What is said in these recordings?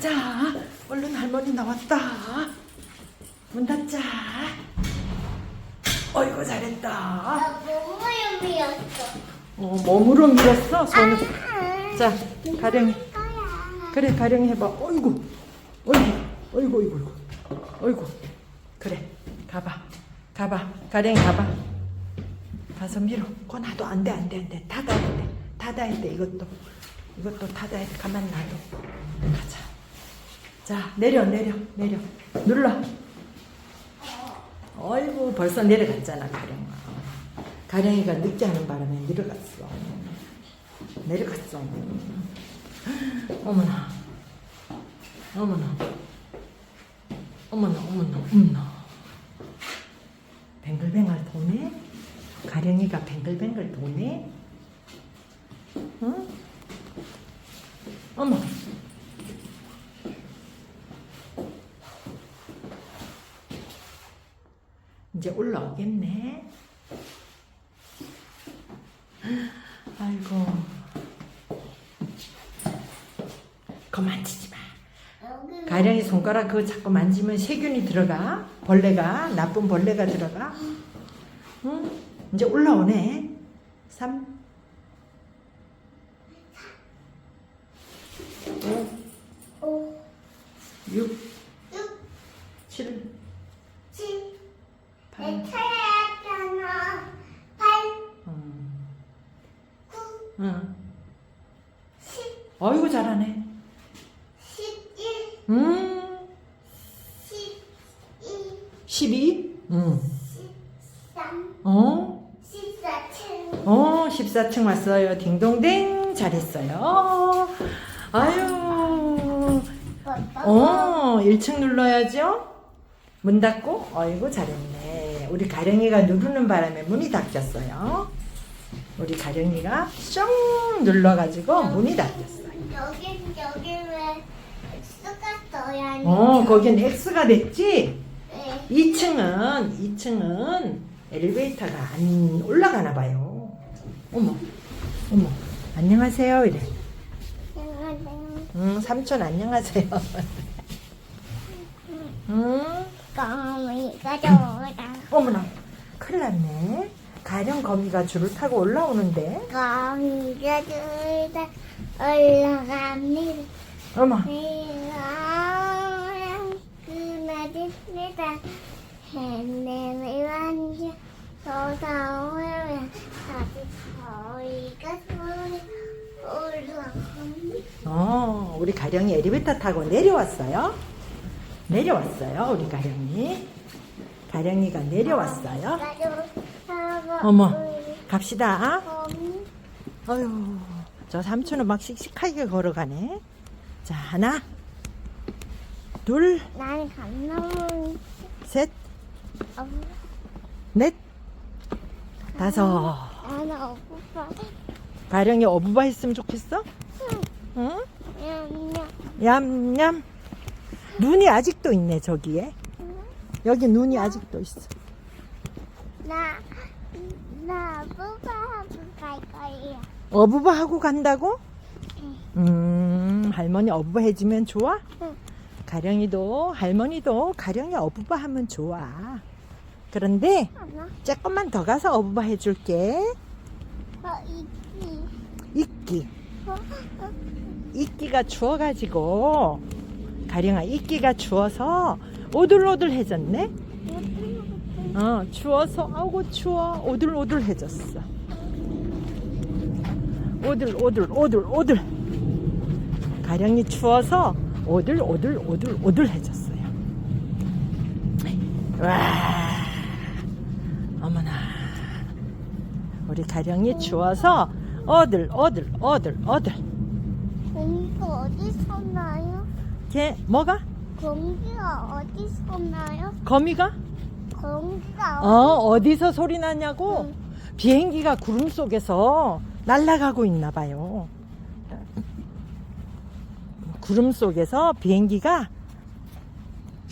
가자. 얼른 할머니 나왔다. 문 닫자. 어이구 잘했다. 나 몸무용이었어. 어, 몸으로 밀었어 손을. 자 가령 그래 가령 해봐. 어이구 어이구 어이구 어이구 어이구 그래 가봐 가봐 가령 가봐. 가서 밀어. 그거 놔도 안 돼 안 돼 안 돼 닫아야 돼 닫아야 돼 이것도 이것도 닫아야 돼 가만 놔둬. 가자. 자 내려 내려 내려 눌러. 어이구 벌써 내려갔잖아 가령아. 가령이가 늦게 하는 바람에 내려갔어. 내려갔어. 어머나. 어머나. 어머나 어머나 어머나. 뱅글뱅글 도네. 가령이가 뱅글뱅글 도네. 응? 어머. 이제 올라오겠네. 아이고. 그거 만지지 마. 가령이 손가락 그거 자꾸 만지면 세균이 들어가. 벌레가, 나쁜 벌레가 들어가. 응? 이제 올라오네. 3, 5, 오, 6, 육, 7, 칠, 8, 내 차례였잖아. 팔, 음, 구, 응. 십, 어이구 잘하네. 십일, 음, 십이, 12? 응. 십삼, 어? 십사칠. 어, 14층 왔어요. 딩동댕. 잘했어요. 아유. 어, 1층 눌러야죠. 문 닫고. 어이구, 잘했네. 우리 가령이가 누르는 바람에 문이 닫혔어요. 우리 가령이가 쫑 눌러가지고 문이 닫혔어요. 여긴 여기 왜 X가 써야 하니? 어, 거긴 X가 됐지? 네. 2층은, 2층은 엘리베이터가 안 올라가나 봐요. 어머, 어머. 안녕하세요. 이래. 응, 삼촌 안녕하세요. 응, 거미가 좋다. 어머나, 큰일 났네. 가령 거미가 줄을 타고 올라오는데. 거미가 좋다. 올라갑니다. 어머, 이랑 그나집니다. 햇님이 완전 솟아오르면 다시 소리 올라갑니다. 어, 우리 가령이 엘리베이터 타고 내려왔어요. 내려왔어요, 우리 가령이. 가령이가 내려왔어요. 어머, 갑시다. 어휴, 저 삼촌은 막 씩씩하게 걸어가네. 자, 하나, 둘, 감나무 셋, 어, 넷, 다섯. 나는 오빠 가령이 어부바 했으면 좋겠어? 응? 냠냠 얌얌. 눈이 아직도 있네, 저기에. 여기 눈이 아직도 있어. 나 나 오빠하고 갈 거야 어부바 하고 간다고? 음, 할머니 어부바 해주면 좋아? 응. 가령이도, 할머니도 가령이 어부바 하면 좋아. 그런데, 하나 조금만 더 가서 어부바 해줄게. 어 이끼 이끼. 어, 어, 이끼가 추워가지고, 가령아, 이끼가 추워서 오들오들해졌네? 어, 추워서, 아우고 추워. 오들오들해졌어. 오들오들오들오들. 가령이 추워서 오들오들오들오들해졌어요. 와, 어머나. 우리 가령이 추워서 어들, 어들, 어들, 어들. 공기가 어디서 나요? 걔, 뭐가? 공기가 어디서 나요? 거미가? 공기가 어, 어디서 소리 나냐고? 응. 비행기가 구름 속에서 날아가고 있나 봐요. 구름 속에서 비행기가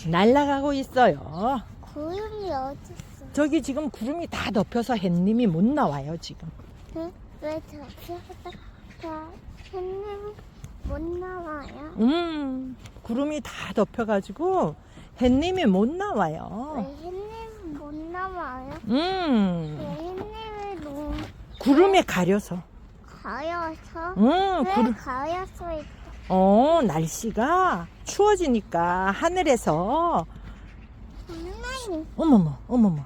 날아가고 있어요. 구름이 어딨어? 저기 지금 구름이 다 덮여서 햇님이 못 나와요, 지금. 응? 왜 저기다 다 했는 못 나와요? 음, 구름이 다 덮여가지고 햇님이 못 나와요. 왜 햇님 못 나와요? 음, 너무 구름에 가려서. 가여서? 음, 왜 구름. 가여서 있어? 어, 날씨가 추워지니까 하늘에서 선생님, 어머머, 어머머.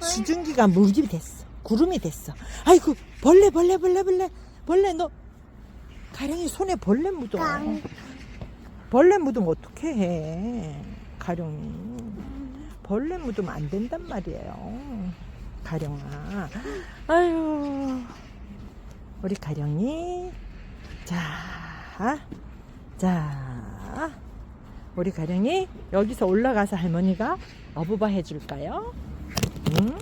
수증기가 물이 됐어. 구름이 됐어. 아이고, 벌레, 벌레, 벌레, 벌레. 벌레, 너. 가령이 손에 벌레 묻어. 깡. 벌레 묻으면 어떻게 해. 가령이. 벌레 묻으면 안 된단 말이에요. 가령아. 아유. 우리 가령이. 자. 자. 우리 가령이 여기서 올라가서 할머니가 어부바 해줄까요? 응?